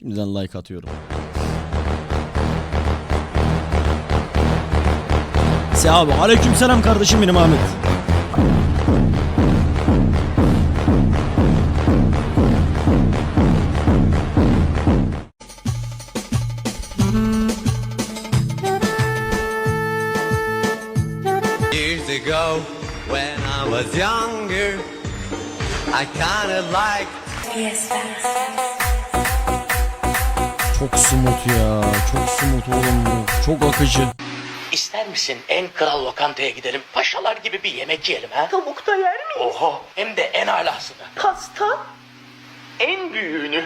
Şimdiden like atıyorum. Se abi aleyküm selam kardeşim benim Ahmet. Years ago, when I was younger, I kinda liked Çok smooth ya. Çok smooth oğlum bu. Çok akıcı. İster misin en kral lokantaya gidelim? Paşalar gibi bir yemek yiyelim ha? Tavuk da yer miyiz? Oho hem de en alasını. Pasta? En büyüğünü.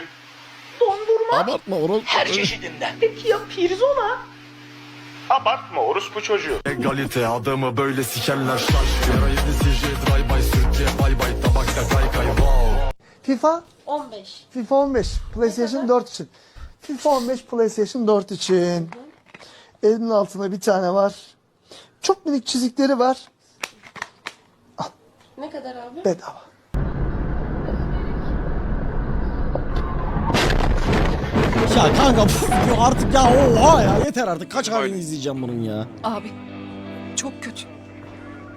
Dondurma? Abartma oğlum. Her çeşidinden. Peki ya pirzola? Abartma orospu çocuğu. Egalite adamı böyle sikerler şaş Yara yedi CJ drive by sürtçe bay bay tabakta kay kay wow FIFA 15. FIFA 15 PlayStation 4 için. FIFA 15 PlayStation 4 için. Elimin altında bir tane var. Çok minik çizikleri var. Ne kadar abi? Bedava. Ya kanka artık ya oha ya yeter artık kaç halini izleyeceğim bunun ya. Abi çok kötü.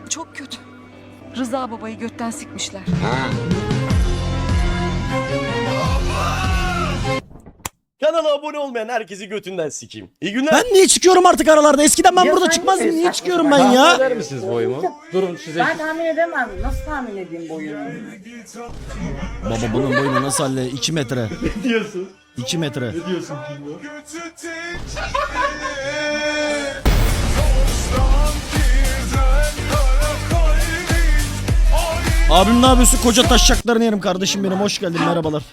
Çok kötü. Rıza babayı götten sikmişler. Kanala abone olmayan herkesi götünden sikeyim. İyi günler. Ben niye çıkıyorum artık aralarda? Eskiden ben burada çıkmazdım. Niye çıkıyorum ben ya? Verir misiniz boyumu? Durun size. Ben tahmin edemem. Nasıl tahmin edeyim boyunu? Baba bunun boyunu nasıl halle? 2 metre. Ne diyorsun? 2 metre. Ne diyorsun şimdi? Abim ne yapıyorsun? Koca taşacaklarını yerim kardeşim benim. Hoş geldin merhabalar.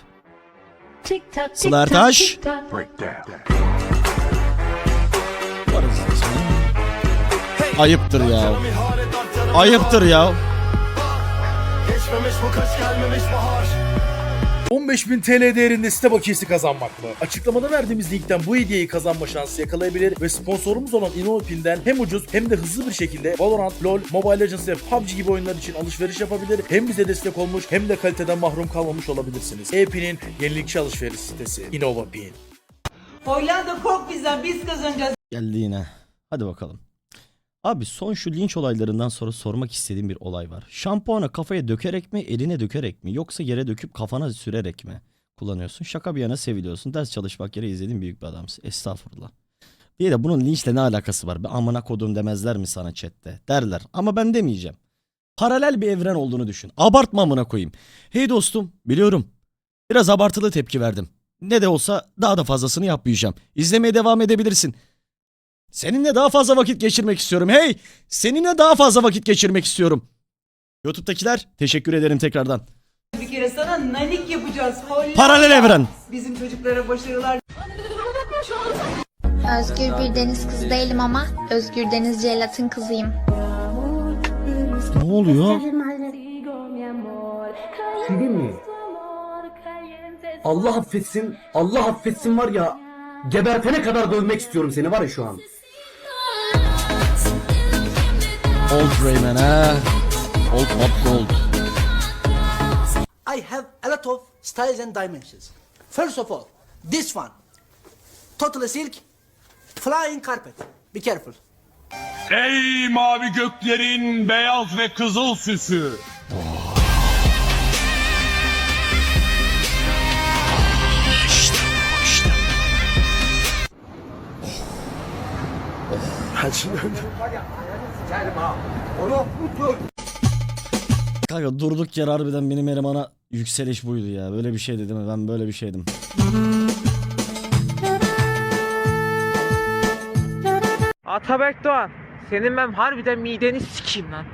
Sıla Ertaş. Varız ismi. Ayıptır ya. Ayıptır ya. Geçmemiş bu kaç gelmemiş bahar 15.000 TL değerinde site bakiyesi kazanmak mı? Açıklamada verdiğimiz linkten bu hediyeyi kazanma şansı yakalayabilir ve sponsorumuz olan InnoPin'den hem ucuz hem de hızlı bir şekilde Valorant, LoL, Mobile Legends ve PUBG gibi oyunlar için alışveriş yapabilir. Hem bize destek olmuş hem de kaliteden mahrum kalmamış olabilirsiniz. E-Pin'in yenilikçi alışveriş sitesi InnovaPin. Hollanda kork bizden biz kazanacağız. Geldi yine. Hadi bakalım. Abi son şu linç olaylarından sonra sormak istediğim bir olay var. Şampuanı kafaya dökerek mi, eline dökerek mi yoksa yere döküp kafana sürerek mi kullanıyorsun? Şaka bir yana seviliyorsun. Ders çalışmak yere izlediğin büyük bir adamsın. Estağfurullah. Bir de bunun linçle ne alakası var? Be amına kodum demezler mi sana chatte? Derler. Ama ben demeyeceğim. Paralel bir evren olduğunu düşün. Abartma amına koyayım. Hey dostum, biliyorum. Biraz abartılı tepki verdim. Ne de olsa daha da fazlasını yapmayacağım. İzlemeye devam edebilirsin. Seninle daha fazla vakit geçirmek istiyorum. Hey! Seninle daha fazla vakit geçirmek istiyorum. YouTube'dakiler teşekkür ederim tekrardan. Bir kere sana nanik yapacağız. Hollanda. Paralel evren. Bizim çocuklara başarılar. Özgür bir deniz kızı değilim ama Özgür Deniz Celat'ın kızıyım. Ne oluyor? Değil mi? Allah affetsin, Allah affetsin var ya gebertene kadar dövmek istiyorum seni var ya şu an. Old Rayman ha. Old Hot Gold. I have a lot of styles and dimensions. First of all, this one. Totally silk, flying carpet. Be careful. Ey mavi göklerin beyaz ve kızıl süsü Kanka durduk yer harbiden benim elemana yükseliş buydu ya. Böyle bir şeydi değil mi? Ben böyle bir şeydim. Atabek Doğan, senin ben harbiden mideni sikeyim lan.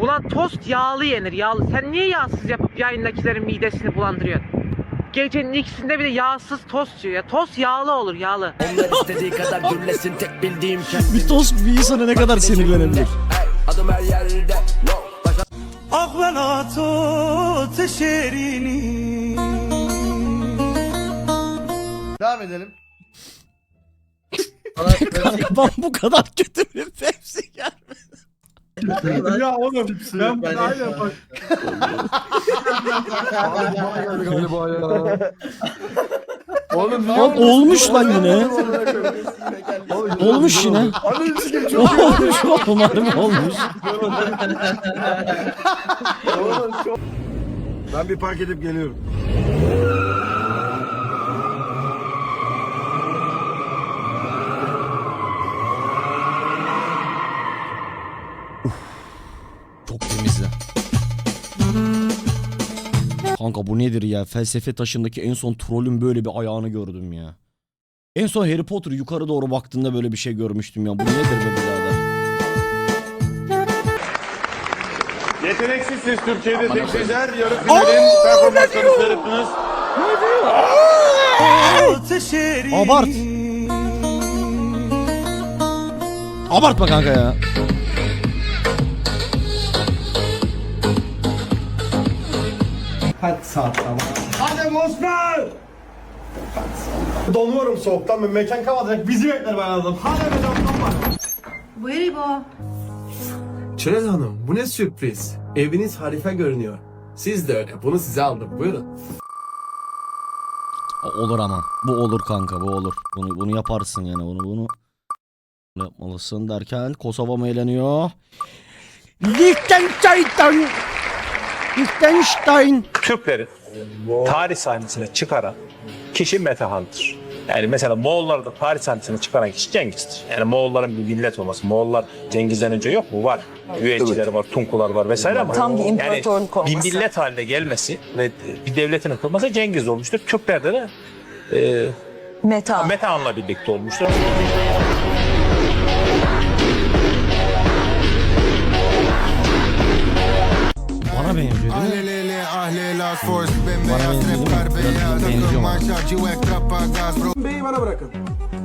Ulan tost yağlı yenir yağlı. Sen niye yağsız yapıp yayındakilerin midesini bulandırıyorsun? Gecenin ikisinde bir de yağsız tost yiyor ya. Tost yağlı olur yağlı. Onlar istediği kadar gürlesin tek bildiğim Bir tost bir insana ne kadar sinirlenebilir? Adım her yerde no. Devam edelim. Kanka ben bu kadar kötü bir Pepsi gelmedim. Ya oğlum ben bunu aynen bak galiba ya. Oğlum Abi olmuş lan yine. Olmuş yine. olmuş oğlum harbi olmuş. Ben bir park edip geliyorum. Kanka bu nedir ya? Felsefe taşındaki en son trollün böyle bir ayağını gördüm ya. En son Harry Potter yukarı doğru baktığında böyle bir şey görmüştüm ya. Bu nedir be birader? Yeteneksizsiniz Türkiye'de tek sizler. Yarı finalin performanslarını seyrettiniz. Abart. Abartma kanka ya. Hadi Osman! Donuyorum soğuktan ve mekan kapatacak. Bizi bekler ben adam. Hadi be canım Buyur İbo. Çerez Hanım bu ne sürpriz. Eviniz harife görünüyor. Siz de öyle. Bunu size aldım. Buyurun. Olur ama. Bu olur kanka bu olur. Bunu bunu yaparsın yani bunu bunu. bunu yapmalısın derken Kosova mı eğleniyor? Liechtenstein. Liechtenstein. Türklerin tarih sahnesine çıkaran kişi Metehan'dır. Yani mesela Moğolları da tarih sahnesine çıkaran kişi Cengiz'dir. Yani Moğolların bir millet olması. Moğollar Cengiz'den önce yok mu? Var. Üyecileri var, Tunkular var vesaire ama Tam bir yani imparatorluk bir olması. millet haline gelmesi ve bir devletin kurulması Cengiz olmuştur. Türklerde de e, Meta. Metehan'la birlikte olmuştur. Biraz benziyor bana. B'yi bana bırakın.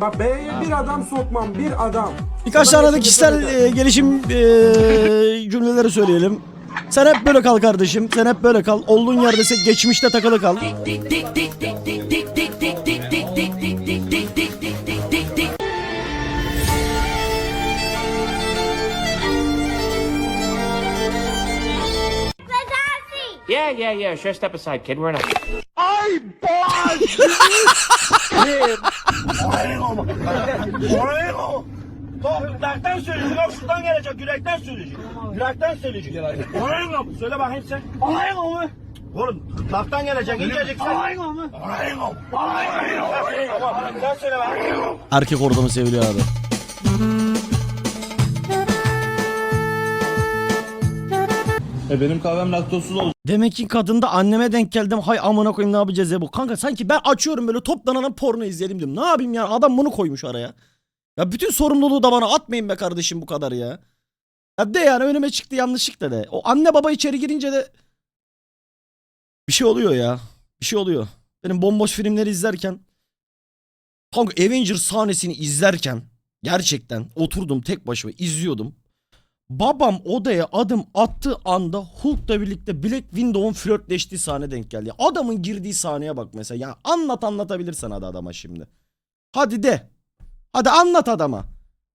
Bak B'ye bir adam sokmam. Bir adam. Birkaç tane de kişisel e, gelişim e, cümleleri söyleyelim. Sen hep böyle kal kardeşim. Sen hep böyle kal. Olduğun yerde geçmişte takılı kal. Yeah, yeah, yeah. Sure, step aside, kid. We're in a... Yürekten söyleyecek. Bak şuradan gelecek. Yürekten söyleyecek. Yürekten söyleyecek. Olayın mı? Söyle bakayım sen. Olayın mı? Oğlum laftan gelecek. İncecek sen. Mı? Olayın mı? Tamam sen söyle bakayım. Erkek ortamı seviliyor abi. E benim kahvem laktozsuz olacak. Demek ki kadında anneme denk geldim. Hay amına koyayım ne yapacağız ya bu. Kanka sanki ben açıyorum böyle toplanan porno izleyelim diyorum. Ne yapayım yani adam bunu koymuş araya. Ya bütün sorumluluğu da bana atmayın be kardeşim bu kadar ya. Ya de yani önüme çıktı yanlışlıkla de. O anne baba içeri girince de bir şey oluyor ya. Bir şey oluyor. Benim bomboş filmleri izlerken Kanka Avengers sahnesini izlerken gerçekten oturdum tek başıma izliyordum. Babam odaya adım attığı anda Hulk'la birlikte Black Widow'un flörtleştiği sahne denk geldi. Adamın girdiği sahneye bak mesela. Ya anlat anlatabilirsen hadi adama şimdi. Hadi de. Hadi anlat adama.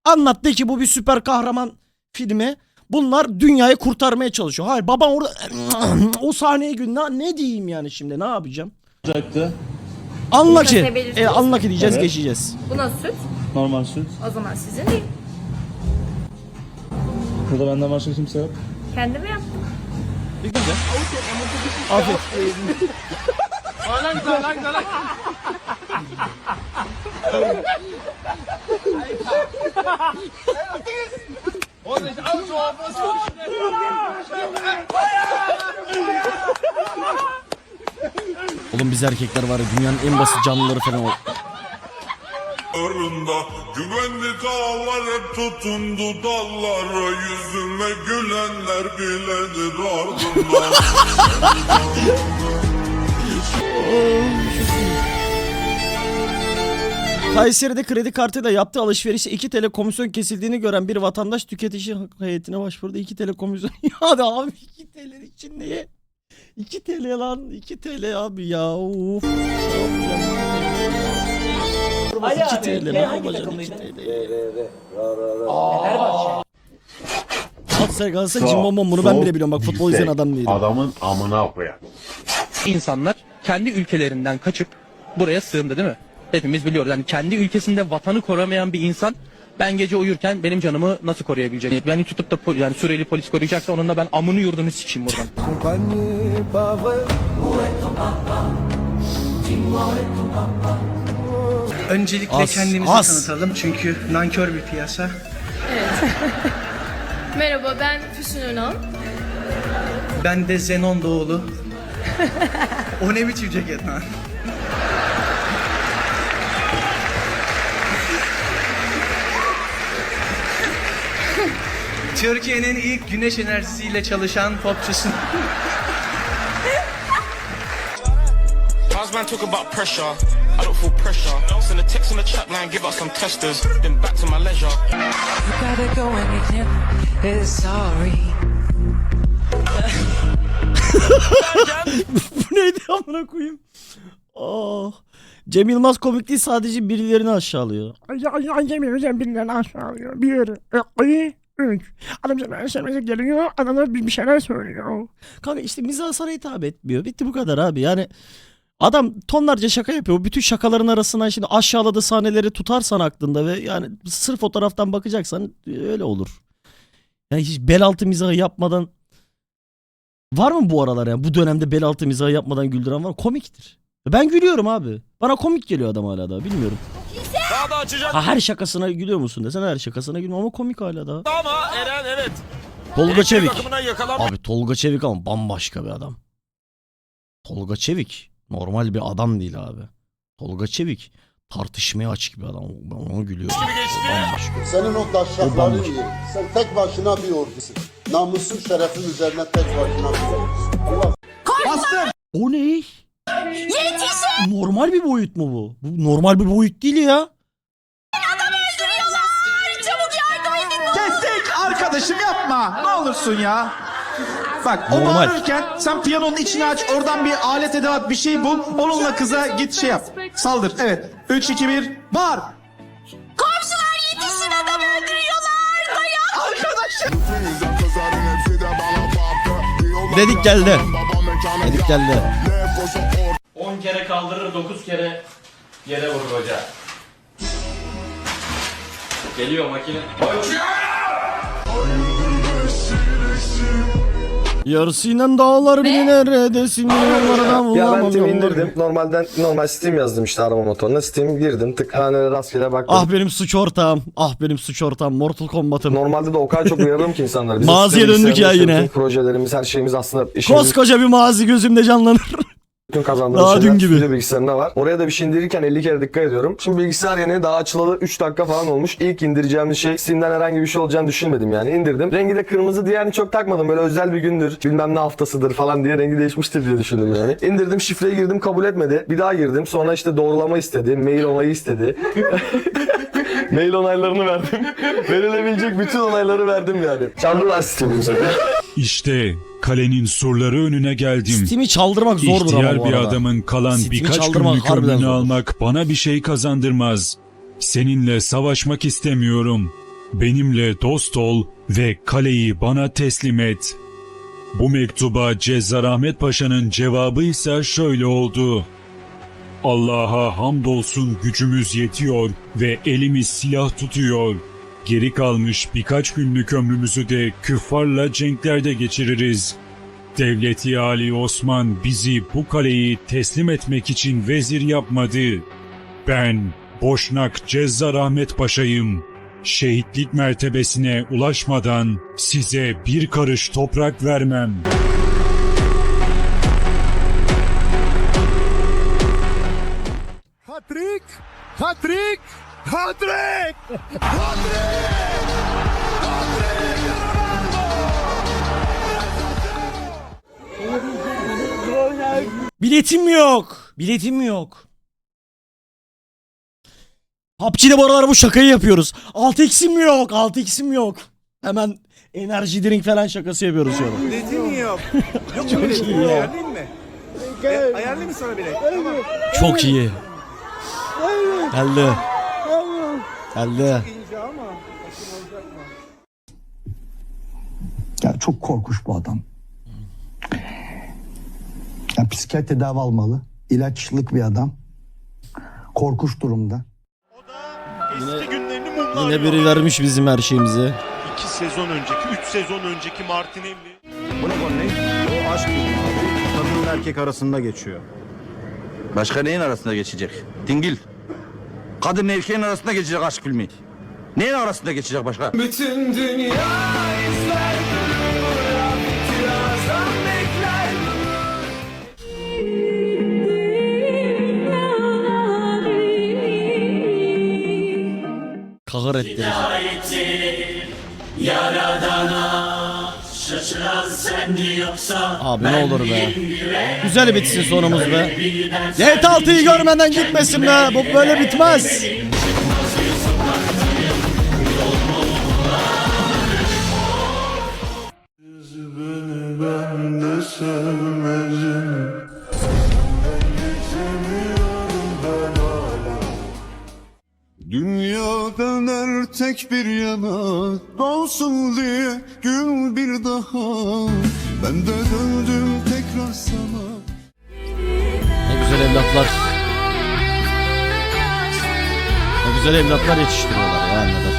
Anlat de ki bu bir süper kahraman filmi. Bunlar dünyayı kurtarmaya çalışıyor. Hayır babam orada o sahneye gün ne, ne diyeyim yani şimdi ne yapacağım? Anla ki. E, anla ki diyeceğiz geçeceğiz. Buna süt. Normal süt. O zaman sizin değil. Burada benden başka kimse yok. Kendimi yaptım. Afiyet. Oğlum biz erkekler var ya dünyanın en basit canlıları falan. Arında güvenli dağlar hep tutundu dallara Yüzüme gülenler biledir ardından Kayseri'de kredi kartıyla yaptığı alışverişe 2 TL komisyon kesildiğini gören bir vatandaş tüketici heyetine başvurdu. 2 TL komisyon. ya da abi 2 TL için niye? 2 TL lan 2 TL abi ya of. Ne yapacağım? 2 TL ne yapacaksın 2 TL? Galatasaray Galatasaray Cimbom bunu ben bile biliyorum bak futbol izleyen adam değilim. Adamın amına koyar. İnsanlar kendi ülkelerinden kaçıp buraya sığındı değil mi? Hepimiz biliyoruz. Yani kendi ülkesinde vatanı koruyamayan bir insan ben gece uyurken benim canımı nasıl koruyabilecek? Yani tutup da pol- yani Suriyeli polis koruyacaksa onun da ben amını yurdunu sikeyim buradan. Öncelikle Az, kendimizi az. tanıtalım çünkü nankör bir piyasa. Merhaba ben Füsun Önal. Ben de Zenon Doğulu. o ne biçim ceket lan? Türkiye'nin ilk güneş enerjisiyle çalışan popçusu. How's man talk about pressure? I don't feel pressure. Send a text on the chat line, give us some testers. Then back to my leisure. Gotta go and get sorry. Bu neydi amına koyayım? Oh. Cem Yılmaz komik değil sadece birilerini aşağılıyor. Yemeyeceğim birilerini aşağılıyor. Bir, iki, üç. Adam sana SMS geliyor. Adamlar bir şeyler söylüyor. Kanka işte mizah sana hitap etmiyor. Bitti bu kadar abi. Yani adam tonlarca şaka yapıyor. Bütün şakaların arasından şimdi aşağıladığı sahneleri tutarsan aklında ve yani sırf fotoğraftan bakacaksan öyle olur. Yani hiç bel altı mizahı yapmadan var mı bu aralar yani bu dönemde bel altı mizahı yapmadan güldüren var? Komiktir. Ben gülüyorum abi. Bana komik geliyor adam hala daha bilmiyorum. Ha, her şakasına gülüyor musun desen her şakasına gülüyorum ama komik hala daha. Ama Eren evet. Tolga Çevik. Abi Tolga Çevik ama bambaşka bir adam. Tolga Çevik normal bir adam değil abi. Tolga Çevik tartışmaya açık bir adam. Ben ona gülüyorum. Senin o taşrakların iyi. Sen tek başına bir ordusun. Namusun şerefin üzerine tek başına bir ordusun. Allah O ne? Normal bir boyut mu bu? Bu normal bir boyut değil ya. Kestik arkadaşım yapma. Ne olursun ya. Bak o Normal. bağırırken sen piyanonun içini aç oradan bir alet edevat bir şey bul. Onunla kıza git şey yap. Saldır evet. 3 2 1 bağır. Komşular yetişin adam öldürüyorlar. Dayan. Arkadaşım. Dedik geldi. Dedik geldi. 10 kere kaldırır 9 kere yere vurur hoca. Geliyor makine. Yarısıyla dağlar beni neredesin yollardan Ya ben bulamam indirdim. Normalden normal Steam yazdım işte arama motoruna. Steam girdim. Tık hani öyle rastgele baktım. Ah benim suç ortağım. Ah benim suç ortağım. Mortal Kombat'ım. Normalde de o kadar çok uyarırım ki insanları. Bizim Maziye döndük ya yine. Projelerimiz, her şeyimiz aslında işimiz Koskoca bir mazi gözümde canlanır. Bütün kazandığımız Daha şeyler dün gibi. stüdyo bilgisayarında var. Oraya da bir şey indirirken 50 kere dikkat ediyorum. Şimdi bilgisayar yeni daha açılalı 3 dakika falan olmuş. İlk indireceğimiz şey Steam'den herhangi bir şey olacağını düşünmedim yani. İndirdim. Rengi de kırmızı diye yani çok takmadım. Böyle özel bir gündür. Bilmem ne haftasıdır falan diye rengi değişmiştir diye düşündüm yani. İndirdim şifreyi girdim kabul etmedi. Bir daha girdim. Sonra işte doğrulama istedi. Mail onayı istedi. Mail onaylarını verdim. Verilebilecek bütün onayları verdim yani. Çaldılar sistemi bu sefer. İşte kalenin surları önüne geldim. Steam'i çaldırmak zordur ama bu İhtiyar bir arada. adamın kalan Steam'i birkaç çaldırmak günlük harbiden ömrünü zor. almak bana bir şey kazandırmaz. Seninle savaşmak istemiyorum. Benimle dost ol ve kaleyi bana teslim et. Bu mektuba Cezzar Ahmet Paşa'nın cevabı ise şöyle oldu. Allah'a hamdolsun gücümüz yetiyor ve elimiz silah tutuyor. Geri kalmış birkaç günlük ömrümüzü de küffarla cenklerde geçiririz. Devleti Ali Osman bizi bu kaleyi teslim etmek için vezir yapmadı. Ben Boşnak Cezzar Ahmet Paşa'yım. Şehitlik mertebesine ulaşmadan size bir karış toprak vermem. Hatrik! Hatrik! Hatrik! Biletim yok. Biletim yok. PUBG'de bu aralar bu şakayı yapıyoruz. 6x'im yok. 6x'im yok. Hemen enerji drink falan şakası yapıyoruz an. Biletin yok. Yok Çok biletin. iyi ya. Ayarlayayım mı? Ayarlayayım mı sana bilet? Çok iyi. Geldi. Geldi. İnce ama. Ya çok korkunç bu adam. Ya psikiyatri tedavi almalı. İlaçlık bir adam. korkunç durumda. Yine, günlerini mumlar yine biri vermiş bizim her şeyimizi. İki sezon önceki, üç sezon önceki Martinelli. Bu ne konu ne? O aşk filmi abi. Kadınla erkek arasında geçiyor. Başka neyin arasında geçecek? Dingil. Kadın erkeğin arasında geçecek aşk filmi. Neyin arasında geçecek başka? Bütün dünya izler birazdan bekler Kahır etti. Abi ne olur be. Güzel bitsin sonumuz be. GTA 6'yı görmeden gitmesin be. Bu böyle bitmez. Dünya döner tek bir yana Dolsun diye evlatlar yetiştiriyorlar ya anneler.